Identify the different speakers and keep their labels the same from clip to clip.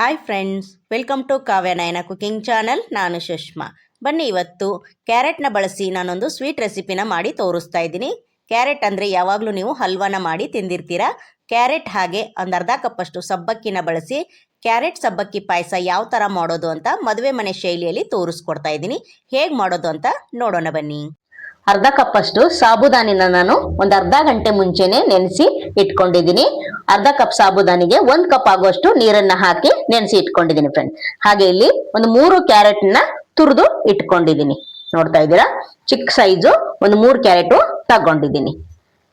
Speaker 1: Hi friends welcome to Kavya Nayana cooking channel ನಾನು ಸುಷ್ಮಾ ಬನ್ನಿ ಇವತ್ತು ಕ್ಯಾರೆಟ್ನ ಬಳಸಿ ನಾನೊಂದು ಸ್ವೀಟ್ ರೆಸಿಪಿನ ಮಾಡಿ ತೋರಿಸ್ತಾ ಇದ್ದೀನಿ. ಕ್ಯಾರೆಟ್ ಅಂದರೆ ಯಾವಾಗಲೂ ನೀವು ಹಲ್ವಾನ ಮಾಡಿ ತಿಂದಿರ್ತೀರಾ? ಕ್ಯಾರೆಟ್ ಹಾಗೆ ಒಂದು ಅರ್ಧ ಕಪ್ಪಷ್ಟು ಸಬ್ಬಕ್ಕಿನ ಬಳಸಿ, ಕ್ಯಾರೆಟ್ ಸಬ್ಬಕ್ಕಿ ಪಾಯಸ ಯಾವ ಥರ ಮಾಡೋದು ಅಂತ ಮದುವೆ ಮನೆ ಶೈಲಿಯಲ್ಲಿ ತೋರಿಸ್ಕೊಡ್ತಾ ಇದ್ದೀನಿ. ಹೇಗೆ ಮಾಡೋದು ಅಂತ ನೋಡೋಣ ಬನ್ನಿ. ಅರ್ಧ ಕಪ್ ಅಷ್ಟು ಸಾಬುದಾನಿನ ನಾನು ಒಂದು ಅರ್ಧ ಗಂಟೆ ಮುಂಚೆನೆ ನೆನೆಸಿ ಇಟ್ಕೊಂಡಿದ್ದೀನಿ. ಅರ್ಧ ಕಪ್ ಸಾಬುದಾನಿಗೆ ಒಂದ್ ಕಪ್ ಆಗುವಷ್ಟು ನೀರನ್ನ ಹಾಕಿ ನೆನೆಸಿ ಇಟ್ಕೊಂಡಿದ್ದೀನಿ ಫ್ರೆಂಡ್ ಹಾಗೆ ಇಲ್ಲಿ ಒಂದು ಮೂರು ಕ್ಯಾರೆಟ್ನ ತುರಿದು ಇಟ್ಕೊಂಡಿದ್ದೀನಿ. ನೋಡ್ತಾ ಇದ್ದೀರಾ? ಚಿಕ್ಕ ಸೈಜು ಒಂದು ಮೂರು ಕ್ಯಾರೆಟ್ ತಗೊಂಡಿದ್ದೀನಿ.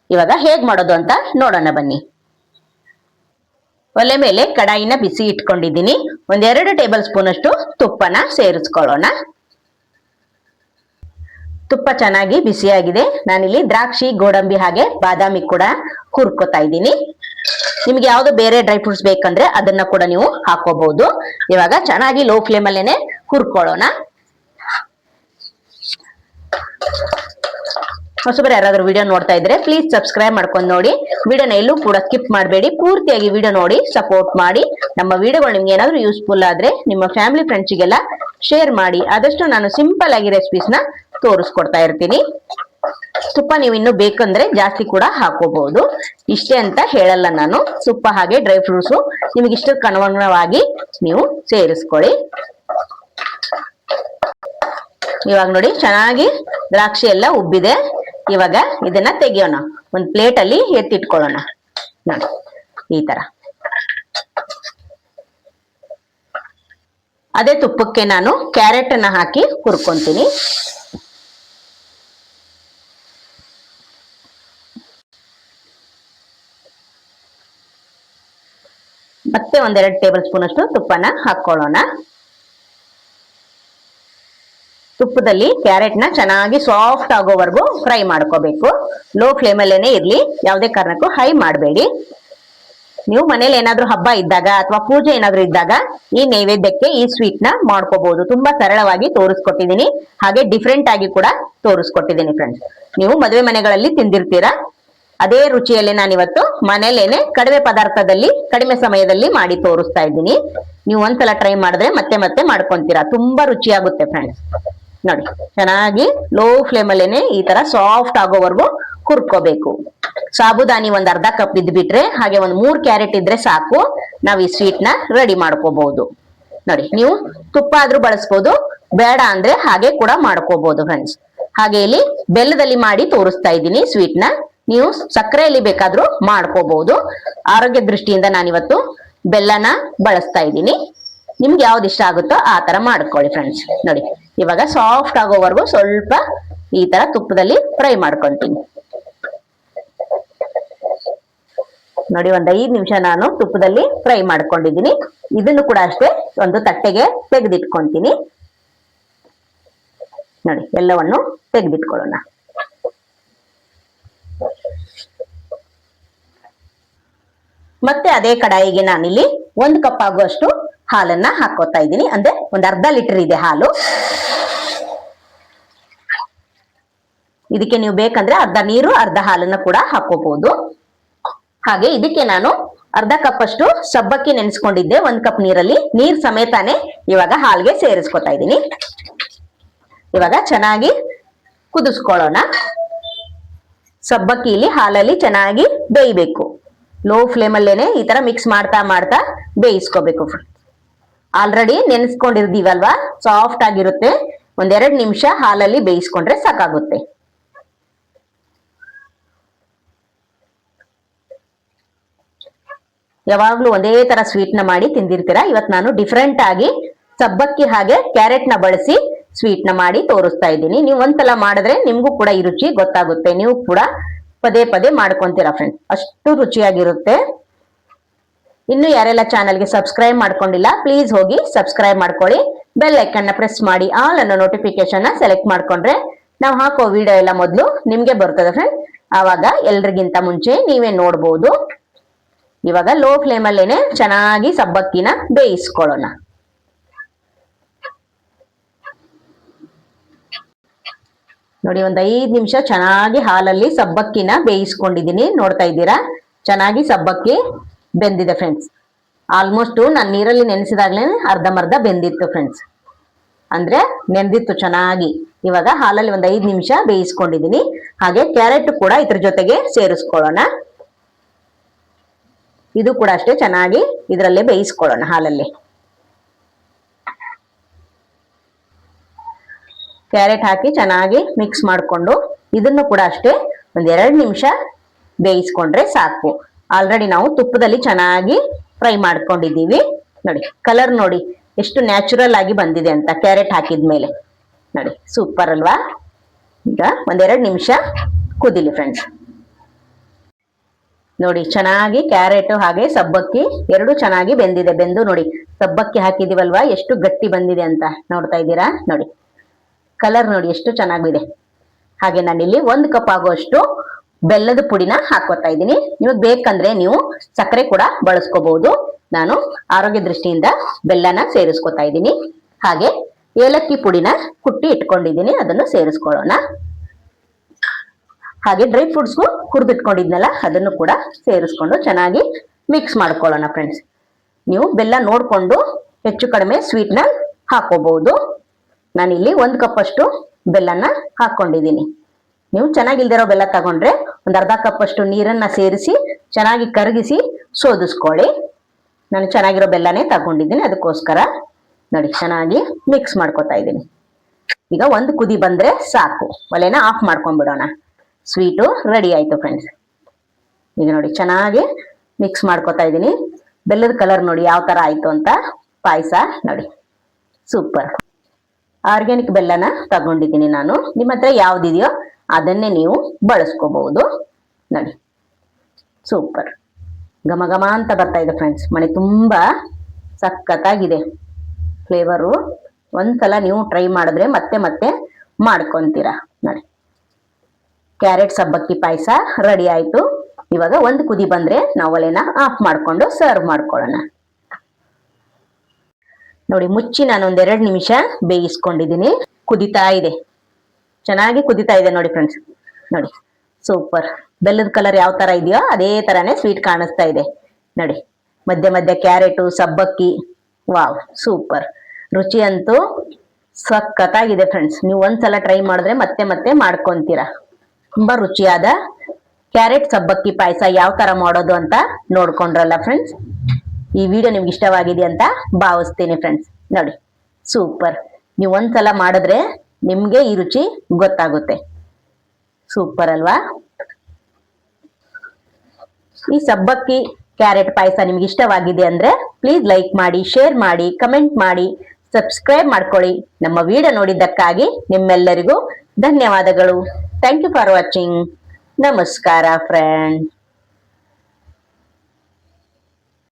Speaker 1: ಇವಾಗ ಹೇಗ್ ಮಾಡೋದು ಅಂತ ನೋಡೋಣ ಬನ್ನಿ. ಒಲೆ ಮೇಲೆ ಕಡಾಯಿನ ಬಿಸಿ ಇಟ್ಕೊಂಡಿದ್ದೀನಿ. ಒಂದೆರಡು ಟೇಬಲ್ ಸ್ಪೂನ್ ಅಷ್ಟು ತುಪ್ಪನ ಸೇರಿಸ್ಕೊಳ್ಳೋಣ. ತುಪ್ಪ ಚೆನ್ನಾಗಿ ಬಿಸಿಯಾಗಿದೆ. ನಾನಿಲ್ಲಿ ದ್ರಾಕ್ಷಿ, ಗೋಡಂಬಿ ಹಾಗೆ ಬಾದಾಮಿ ಕೂಡ ಹುರ್ಕೋತಾ ಇದ್ದೀನಿ. ನಿಮ್ಗೆ ಯಾವ್ದು ಬೇರೆ ಡ್ರೈ ಫ್ರೂಟ್ಸ್ ಬೇಕಂದ್ರೆ ಅದನ್ನ ಕೂಡ ನೀವು ಹಾಕೋಬಹುದು. ಇವಾಗ ಚೆನ್ನಾಗಿ ಲೋ ಫ್ಲೇಮ್ ಅಲ್ಲೇನೆ ಹುರ್ಕೊಳ್ಳೋಣ. ಹೊಸಬರು ಯಾರಾದ್ರೂ ವಿಡಿಯೋ ನೋಡ್ತಾ ಇದ್ರೆ ಪ್ಲೀಸ್ ಸಬ್ಸ್ಕ್ರೈಬ್ ಮಾಡ್ಕೊಂಡು ನೋಡಿ. ವಿಡಿಯೋನ ಎಲ್ಲೂ ಕೂಡ ಸ್ಕಿಪ್ ಮಾಡಬೇಡಿ. ಪೂರ್ತಿಯಾಗಿ ವಿಡಿಯೋ ನೋಡಿ ಸಪೋರ್ಟ್ ಮಾಡಿ. ನಮ್ಮ ವಿಡಿಯೋಗಳು ನಿಮ್ಗೆ ಏನಾದ್ರೂ ಯೂಸ್ಫುಲ್ ಆದ್ರೆ ನಿಮ್ಮ ಫ್ಯಾಮಿಲಿ ಫ್ರೆಂಡ್ಸಿಗೆಲ್ಲ ಶೇರ್ ಮಾಡಿ. ಆದಷ್ಟು ನಾನು ಸಿಂಪಲ್ ಆಗಿ ರೆಸಿಪೀಸ್ನ ತೋರಿಸ್ಕೊಡ್ತಾ ಇರ್ತೀನಿ. ತುಪ್ಪ ನೀವು ಇನ್ನು ಬೇಕಂದ್ರೆ ಜಾಸ್ತಿ ಕೂಡ ಹಾಕೋಬಹುದು. ಇಷ್ಟೇ ಅಂತ ಹೇಳಲ್ಲ ನಾನು. ತುಪ್ಪ ಹಾಗೆ ಡ್ರೈ ಫ್ರೂಟ್ಸ್ ನಿಮಗೆ ಇಷ್ಟಕ್ಕೆ ಅನುಗುಣವಾಗಿ ನೀವು ಸೇರಿಸ್ಕೊಳ್ಳಿ. ಇವಾಗ ನೋಡಿ, ಚೆನ್ನಾಗಿ ದ್ರಾಕ್ಷಿ ಎಲ್ಲ ಉಬ್ಬಿದೆ. ಇವಾಗ ಇದನ್ನ ತೆಗಿಯೋಣ. ಒಂದ್ ಪ್ಲೇಟ್ ಅಲ್ಲಿ ಎತ್ತಿಟ್ಕೊಳ್ಳೋಣ. ನೋಡಿ, ಈ ತರ. ಅದೇ ತುಪ್ಪಕ್ಕೆ ನಾನು ಕ್ಯಾರೆಟ್ ಅನ್ನ ಹಾಕಿ ಹುರ್ಕೊಂತೀನಿ. ಮತ್ತೆ ಒಂದೆರಡು ಟೇಬಲ್ ಸ್ಪೂನ್ ಅಷ್ಟು ತುಪ್ಪನ ಹಾಕೊಳ್ಳೋಣ ತುಪ್ಪದಲ್ಲಿ ಕ್ಯಾರೆಟ್ನ ಚೆನ್ನಾಗಿ ಸಾಫ್ಟ್ ಆಗೋವರೆಗೂ ಫ್ರೈ ಮಾಡ್ಕೋಬೇಕು. ಲೋ ಫ್ಲೇಮಲ್ಲೇನೆ ಇರ್ಲಿ, ಯಾವುದೇ ಕಾರಣಕ್ಕೂ ಹೈ ಮಾಡಬೇಡಿ. ನೀವು ಮನೇಲಿ ಏನಾದ್ರೂ ಹಬ್ಬ ಇದ್ದಾಗ ಅಥವಾ ಪೂಜೆ ಏನಾದ್ರೂ ಇದ್ದಾಗ ಈ ನೈವೇದ್ಯಕ್ಕೆ ಈ ಸ್ವೀಟ್ನ ಮಾಡ್ಕೋಬಹುದು ತುಂಬಾ ಸರಳವಾಗಿ ತೋರಿಸ್ಕೊಟ್ಟಿದ್ದೀನಿ. ಹಾಗೆ ಡಿಫ್ರೆಂಟ್ ಆಗಿ ಕೂಡ ತೋರಿಸ್ಕೊಟ್ಟಿದ್ದೀನಿ ಫ್ರೆಂಡ್ಸ್ ನೀವು ಮದುವೆ ಮನೆಗಳಲ್ಲಿ ತಿಂದಿರ್ತೀರಾ? ಅದೇ ರುಚಿಯಲ್ಲಿ ನಾನಿವತ್ತು ಮನೇಲೇನೆ ಕಡಿಮೆ ಪದಾರ್ಥದಲ್ಲಿ, ಕಡಿಮೆ ಸಮಯದಲ್ಲಿ ಮಾಡಿ ತೋರಿಸ್ತಾ ಇದ್ದೀನಿ. ನೀವು ಒಂದ್ಸಲ ಟ್ರೈ ಮಾಡಿದ್ರೆ ಮತ್ತೆ ಮತ್ತೆ ಮಾಡ್ಕೊಂತೀರಾ. ತುಂಬಾ ರುಚಿಯಾಗುತ್ತೆ ಫ್ರೆಂಡ್ಸ್ ನೋಡಿ, ಚೆನ್ನಾಗಿ ಲೋ ಫ್ಲೇಮ್ ಅಲ್ಲೇನೆ ಈ ತರ ಸಾಫ್ಟ್ ಆಗೋವರೆಗೂ ಕುರ್ಕೋಬೇಕು ಸಾಬುದಾನಿ ಒಂದ್ ಅರ್ಧ ಕಪ್ ಇದ್ಬಿಟ್ರೆ, ಹಾಗೆ ಒಂದ್ ಮೂರ್ ಕ್ಯಾರೆಟ್ ಇದ್ರೆ ಸಾಕು. ನಾವ್ ಈ ಸ್ವೀಟ್ನ ರೆಡಿ ಮಾಡ್ಕೋಬಹುದು. ನೋಡಿ, ನೀವು ತುಪ್ಪ ಆದ್ರೂ ಬಳಸ್ಬೋದು, ಬೇಡ ಅಂದ್ರೆ ಹಾಗೆ ಕೂಡ ಮಾಡ್ಕೋಬಹುದು ಫ್ರೆಂಡ್ಸ್ ಹಾಗೆ ಇಲ್ಲಿ ಬೆಲ್ಲದಲ್ಲಿ ಮಾಡಿ ತೋರಿಸ್ತಾ ಇದ್ದೀನಿ ಸ್ವೀಟ್ನ. ನೀವು ಸಕ್ಕರೆಯಲ್ಲಿ ಬೇಕಾದ್ರೂ ಮಾಡ್ಕೋಬಹುದು ಆರೋಗ್ಯ ದೃಷ್ಟಿಯಿಂದ ನಾನಿವತ್ತು ಬೆಲ್ಲನ ಬಳಸ್ತಾ ಇದ್ದೀನಿ. ನಿಮ್ಗೆ ಯಾವ್ದು ಇಷ್ಟ ಆಗುತ್ತೋ ಆ ತರ ಮಾಡ್ಕೊಳ್ಳಿ ಫ್ರೆಂಡ್ಸ್ ನೋಡಿ, ಇವಾಗ ಸಾಫ್ಟ್ ಆಗೋವರೆಗೂ ಸ್ವಲ್ಪ ಈ ತರ ತುಪ್ಪದಲ್ಲಿ ಫ್ರೈ ಮಾಡ್ಕೊಂತೀನಿ. ನೋಡಿ, ಒಂದ್ ಐದ್ ನಿಮಿಷ ನಾನು ತುಪ್ಪದಲ್ಲಿ ಫ್ರೈ ಮಾಡ್ಕೊಂಡಿದ್ದೀನಿ. ಇದನ್ನು ಕೂಡ ಅಷ್ಟೇ ಒಂದು ತಟ್ಟೆಗೆ ತೆಗೆದಿಟ್ಕೊಂತೀನಿ. ನೋಡಿ, ಎಲ್ಲವನ್ನು ತೆಗೆದಿಟ್ಕೊಳ್ಳೋಣ. ಮತ್ತೆ ಅದೇ ಕಡಾಯಿಗೆ ನಾನಿಲ್ಲಿ ಒಂದು ಕಪ್ ಆಗುವಷ್ಟು ಹಾಲನ್ನ ಹಾಕೋತಾ ಇದ್ದೀನಿ. ಅಂದ್ರೆ ಒಂದ್ ಅರ್ಧ ಲೀಟರ್ ಇದೆ ಹಾಲು. ಇದಕ್ಕೆ ನೀವು ಬೇಕಂದ್ರೆ ಅರ್ಧ ನೀರು, ಅರ್ಧ ಹಾಲನ್ನ ಕೂಡ ಹಾಕೋಬಹುದು ಹಾಗೆ ಇದಕ್ಕೆ ನಾನು ಅರ್ಧ ಕಪ್ ಅಷ್ಟು ಸಬ್ಬಕ್ಕಿ ನೆನೆಸ್ಕೊಂಡಿದ್ದೆ. ಒಂದ್ ಕಪ್ ನೀರಲ್ಲಿ ನೀರ್ ಸಮೇತಾನೆ ಇವಾಗ ಹಾಲ್ಗೆ ಸೇರಿಸ್ಕೊತಾ ಇದ್ದೀನಿ. ಇವಾಗ ಚೆನ್ನಾಗಿ ಕುದಿಸ್ಕೊಳ್ಳೋಣ. ಸಬ್ಬಕ್ಕಿಲಿ ಹಾಲಲ್ಲಿ ಚೆನ್ನಾಗಿ ಬೇಯಬೇಕು. ಲೋ ಫ್ಲೇಮಲ್ಲೇನೆ ಈ ತರ ಮಿಕ್ಸ್ ಮಾಡ್ತಾ ಮಾಡ್ತಾ ಬೇಯಿಸ್ಕೋಬೇಕು ಆಲ್ರೆಡಿ ನೆನೆಸ್ಕೊಂಡಿರ್ದೀವಲ್ವಾ ಸಾಫ್ಟ್ ಆಗಿರುತ್ತೆ. ಒಂದೆರಡು ನಿಮಿಷ ಹಾಲಲ್ಲಿ ಬೇಯಿಸ್ಕೊಂಡ್ರೆ ಸಾಕಾಗುತ್ತೆ. ಯಾವಾಗ್ಲೂ ಒಂದೇ ತರ ಸ್ವೀಟ್ನ ಮಾಡಿ ತಿಂದಿರ್ತೀರಾ? ಇವತ್ ನಾನು ಡಿಫ್ರೆಂಟ್ ಆಗಿ ಸಬ್ಬಕ್ಕಿ ಹಾಗೆ ಕ್ಯಾರೆಟ್ನ ಬಳಸಿ ಸ್ವೀಟ್ನ ಮಾಡಿ ತೋರಿಸ್ತಾ ಇದ್ದೀನಿ. ನೀವು ಒಂದ್ಸಲ ಮಾಡಿದ್ರೆ ನಿಮ್ಗೂ ಕೂಡ ಈ ರುಚಿ ಗೊತ್ತಾಗುತ್ತೆ. ನೀವು ಕೂಡ ಪದೇ ಪದೇ ಮಾಡ್ಕೊಂತೀರಾ ಫ್ರೆಂಡ್ಸ್ ಅಷ್ಟು ರುಚಿಯಾಗಿರುತ್ತೆ. ಇನ್ನು ಯಾರೆಲ್ಲ ಚಾನಲ್ಗೆ ಸಬ್ಸ್ಕ್ರೈಬ್ ಮಾಡ್ಕೊಂಡಿಲ್ಲ ಪ್ಲೀಸ್ ಹೋಗಿ ಸಬ್ಸ್ಕ್ರೈಬ್ ಮಾಡ್ಕೊಳ್ಳಿ. ಬೆಲ್ ಐಕನ್ನ ಪ್ರೆಸ್ ಮಾಡಿ ಆಲ್ ಅನ್ನೋ ನೋಟಿಫಿಕೇಶನ್ ಸೆಲೆಕ್ಟ್ ಮಾಡ್ಕೊಂಡ್ರೆ ನಾವು ಹಾಕೋ ವಿಡಿಯೋ ಎಲ್ಲ ಮೊದಲು ನಿಮ್ಗೆ ಬರ್ತದೆ ಫ್ರೆಂಡ್ ಆವಾಗ ಎಲ್ರಿಗಿಂತ ಮುಂಚೆ ನೀವೇ ನೋಡ್ಬೋದು. ಇವಾಗ ಲೋ ಫ್ಲೇಮಲ್ಲೇನೆ ಚೆನ್ನಾಗಿ ಸಬ್ಬಕ್ಕಿನ ಬೇಯಿಸ್ಕೊಳ್ಳೋಣ. ನೋಡಿ, ಒಂದ್ ಐದ್ ನಿಮಿಷ ಚೆನ್ನಾಗಿ ಹಾಲಲ್ಲಿ ಸಬ್ಬಕ್ಕಿನ ಬೇಯಿಸ್ಕೊಂಡಿದೀನಿ ನೋಡ್ತಾ ಇದ್ದೀರಾ? ಚೆನ್ನಾಗಿ ಸಬ್ಬಕ್ಕಿ ಬೆಂದಿದೆ ಫ್ರೆಂಡ್ಸ್ ಆಲ್ಮೋಸ್ಟ್ ನಾನು ನೀರಲ್ಲಿ ನೆನೆಸಿದಾಗ್ಲೇ ಅರ್ಧಮರ್ಧ ಬೆಂದಿತ್ತು ಫ್ರೆಂಡ್ಸ್ ಅಂದ್ರೆ ನೆಂದಿತ್ತು ಚೆನ್ನಾಗಿ. ಇವಾಗ ಹಾಲಲ್ಲಿ ಒಂದ್ ಐದ್ ನಿಮಿಷ ಬೇಯಿಸ್ಕೊಂಡಿದೀನಿ ಹಾಗೆ ಕ್ಯಾರೆಟ್ ಕೂಡ ಇದ್ರ ಜೊತೆಗೆ ಸೇರಿಸ್ಕೊಳ್ಳೋಣ. ಇದು ಕೂಡ ಅಷ್ಟೇ ಚೆನ್ನಾಗಿ ಇದರಲ್ಲೇ ಬೇಯಿಸ್ಕೊಳ್ಳೋಣ ಹಾಲಲ್ಲಿ. ಕ್ಯಾರೆಟ್ ಹಾಕಿ ಚೆನ್ನಾಗಿ ಮಿಕ್ಸ್ ಮಾಡಿಕೊಂಡು ಇದನ್ನು ಕೂಡ ಅಷ್ಟೇ ಒಂದೆರಡು ನಿಮಿಷ ಬೇಯಿಸ್ಕೊಂಡ್ರೆ ಸಾಕು. ಆಲ್ರೆಡಿ ನಾವು ತುಪ್ಪದಲ್ಲಿ ಚೆನ್ನಾಗಿ ಫ್ರೈ ಮಾಡ್ಕೊಂಡಿದ್ದೀವಿ. ನೋಡಿ ಕಲರ್ ನೋಡಿ, ಎಷ್ಟು ನ್ಯಾಚುರಲ್ ಆಗಿ ಬಂದಿದೆ ಅಂತ ಕ್ಯಾರೆಟ್ ಹಾಕಿದ್ಮೇಲೆ ನೋಡಿ ಸೂಪರ್ ಅಲ್ವಾ? ಈಗ ಒಂದೆರಡು ನಿಮಿಷ ಕುದಿಲಿ ಫ್ರೆಂಡ್ಸ್ ನೋಡಿ, ಚೆನ್ನಾಗಿ ಕ್ಯಾರೆಟ್ ಹಾಗೆ ಸಬ್ಬಕ್ಕಿ ಎರಡು ಚೆನ್ನಾಗಿ ಬೆಂದಿದೆ. ಬೆಂದು ನೋಡಿ, ಸಬ್ಬಕ್ಕಿ ಹಾಕಿದೀವಲ್ವಾ? ಎಷ್ಟು ಗಟ್ಟಿ ಬಂದಿದೆ ಅಂತ ನೋಡ್ತಾ ಇದ್ದೀರಾ? ನೋಡಿ. ಕಲರ್ ನೋಡಿ ಎಷ್ಟು ಚೆನ್ನಾಗಿದೆ. ಹಾಗೆ ನಾನಿಲ್ಲಿ ಒಂದು ಕಪ್ ಆಗುವಷ್ಟು ಬೆಲ್ಲದ ಪುಡಿನ ಹಾಕೋತಾ ಇದ್ದೀನಿ. ನಿಮಗೆ ಬೇಕಂದ್ರೆ ನೀವು ಸಕ್ಕರೆ ಕೂಡ ಬಳಸ್ಕೋಬಹುದು. ನಾನು ಆರೋಗ್ಯ ದೃಷ್ಟಿಯಿಂದ ಬೆಲ್ಲನ ಸೇರಿಸ್ಕೊತಾ ಇದ್ದೀನಿ. ಹಾಗೆ ಏಲಕ್ಕಿ ಪುಡಿನ ಕುಟ್ಟಿ ಇಟ್ಕೊಂಡಿದ್ದೀನಿ, ಅದನ್ನು ಸೇರಿಸ್ಕೊಳ್ಳೋಣ. ಹಾಗೆ ಡ್ರೈ ಫ್ರೂಟ್ಸ್ಗೂ ಹುರಿದಿಟ್ಕೊಂಡಿದ್ನಲ್ಲ, ಅದನ್ನು ಕೂಡ ಸೇರಿಸ್ಕೊಂಡು ಚೆನ್ನಾಗಿ ಮಿಕ್ಸ್ ಮಾಡ್ಕೊಳ್ಳೋಣ ಫ್ರೆಂಡ್ಸ್ ನೀವು ಬೆಲ್ಲ ನೋಡಿಕೊಂಡು ಹೆಚ್ಚು ಕಡಿಮೆ ಸ್ವೀಟ್ನ ಹಾಕೋಬಹುದು. ನಾನಿಲ್ಲಿ ಒಂದು ಕಪ್ ಅಷ್ಟು ಬೆಲ್ಲನ ಹಾಕೊಂಡಿದ್ದೀನಿ. ನೀವು ಚೆನ್ನಾಗಿಲ್ದಿರೋ ಬೆಲ್ಲ ತಗೊಂಡ್ರೆ ಒಂದು ಅರ್ಧ ಕಪ್ ಅಷ್ಟು ನೀರನ್ನ ಸೇರಿಸಿ, ಚೆನ್ನಾಗಿ ಕರಗಿಸಿ ಸೋದಿಸ್ಕೊಳ್ಳಿ. ನಾನು ಚೆನ್ನಾಗಿರೋ ಬೆಲ್ಲನೇ ತಗೊಂಡಿದ್ದೀನಿ, ಅದಕ್ಕೋಸ್ಕರ ನೋಡಿ, ಚೆನ್ನಾಗಿ ಮಿಕ್ಸ್ ಮಾಡ್ಕೊತಾ ಇದ್ದೀನಿ. ಈಗ ಒಂದು ಕುದಿ ಬಂದ್ರೆ ಸಾಕು. ಒಲೆನ ಆಫ್ ಮಾಡ್ಕೊಂಡ್ಬಿಡೋಣ. ಸ್ವೀಟು ರೆಡಿ ಆಯ್ತು ಫ್ರೆಂಡ್ಸ್ ಈಗ ನೋಡಿ, ಚೆನ್ನಾಗಿ ಮಿಕ್ಸ್ ಮಾಡ್ಕೊತಾ ಇದ್ದೀನಿ. ಬೆಲ್ಲದ ಕಲರ್ ನೋಡಿ ಯಾವ ತರ ಆಯ್ತು ಅಂತ ಪಾಯಸ ನೋಡಿ. ಸೂಪರ್ ಆರ್ಗ್ಯಾನಿಕ್ ಬೆಲ್ಲನ ತಗೊಂಡಿದ್ದೀನಿ ನಾನು. ನಿಮ್ಮ ಹತ್ರ ಯಾವ್ದಿದೆಯೋ ಅದನ್ನೇ ನೀವು ಬಳಸ್ಕೋಬಹುದು. ನೋಡಿ. ಸೂಪರ್. ಘಮ ಘಮ ಅಂತ ಬರ್ತಾ ಇದೆ ಫ್ರೆಂಡ್ಸ್ ಮನೆ ತುಂಬಾ ಸಖತ್ತಾಗಿದೆ. ಫ್ಲೇವರು ಒಂದ್ಸಲ ನೀವು ಟ್ರೈ ಮಾಡಿದ್ರೆ ಮತ್ತೆ ಮತ್ತೆ ಮಾಡ್ಕೊಂತೀರಾ. ನೋಡಿ. ಕ್ಯಾರೆಟ್ ಸಬ್ಬಕ್ಕಿ ಪಾಯಸ ರೆಡಿ ಆಯ್ತು. ಇವಾಗ ಒಂದು ಕುದಿ ಬಂದ್ರೆ ನಾವು ಒಲೆನ ಆಫ್ ಮಾಡಿಕೊಂಡು ಸರ್ವ್ ಮಾಡ್ಕೊಳ್ಳೋಣ. ನೋಡಿ, ಮುಚ್ಚಿ ನಾನು ಒಂದೆರಡು ನಿಮಿಷ ಬೇಯಿಸ್ಕೊಂಡಿದ್ದೀನಿ. ಕುದಿತಾ ಇದೆ. ಚೆನ್ನಾಗಿ ಕುದಿತಾ ಇದೆ ನೋಡಿ ಫ್ರೆಂಡ್ಸ್ ನೋಡಿ ಸೂಪರ್ ಬೆಲ್ಲದ ಕಲರ್ ಯಾವ ತರ ಇದೆಯೋ ಅದೇ ತರಾನೇ ಸ್ವೀಟ್ ಕಾಣಿಸ್ತಾ ಇದೆ. ನೋಡಿ, ಮಧ್ಯ ಮಧ್ಯ ಕ್ಯಾರೆಟು, ಸಬ್ಬಕ್ಕಿ. ವಾವ್ ಸೂಪರ್ ರುಚಿ ಅಂತೂ ಸಖತ್ತಾಗಿದೆ ಫ್ರೆಂಡ್ಸ್ ನೀವು ಒಂದ್ಸಲ ಟ್ರೈ ಮಾಡಿದ್ರೆ ಮತ್ತೆ ಮತ್ತೆ ಮಾಡ್ಕೊಂತೀರಾ. ತುಂಬಾ ರುಚಿಯಾದ ಕ್ಯಾರೆಟ್, ಸಬ್ಬಕ್ಕಿ ಪಾಯಸ ಯಾವ ತರ ಮಾಡೋದು ಅಂತ ನೋಡ್ಕೊಂಡ್ರಲ್ಲ ಫ್ರೆಂಡ್ಸ್ ಈ ವಿಡಿಯೋ ನಿಮ್ಗೆ ಇಷ್ಟವಾಗಿದೆ ಅಂತ ಭಾವಿಸ್ತೀನಿ ಫ್ರೆಂಡ್ಸ್ ನೋಡಿ ಸೂಪರ್ ನೀವು ಒಂದ್ಸಲ ಮಾಡಿದ್ರೆ ನಿಮ್ಗೆ ಈ ರುಚಿ ಗೊತ್ತಾಗುತ್ತೆ. ಸೂಪರ್ ಅಲ್ವಾ? ಈ ಸಬ್ಬಕ್ಕಿ ಕ್ಯಾರೆಟ್ ಪಾಯಸ ನಿಮ್ಗೆ ಇಷ್ಟವಾಗಿದೆ ಅಂದ್ರೆ ಪ್ಲೀಸ್ ಲೈಕ್ ಮಾಡಿ ಶೇರ್ ಮಾಡಿ ಕಮೆಂಟ್ ಮಾಡಿ ಸಬ್ಸ್ಕ್ರೈಬ್ ಮಾಡ್ಕೊಳ್ಳಿ. ನಮ್ಮ ವಿಡಿಯೋ ನೋಡಿದ್ದಕ್ಕಾಗಿ ನಿಮ್ಮೆಲ್ಲರಿಗೂ ಧನ್ಯವಾದಗಳು. ಥ್ಯಾಂಕ್ ಯು ಫಾರ್ ವಾಚಿಂಗ್ ನಮಸ್ಕಾರ ಫ್ರೆಂಡ್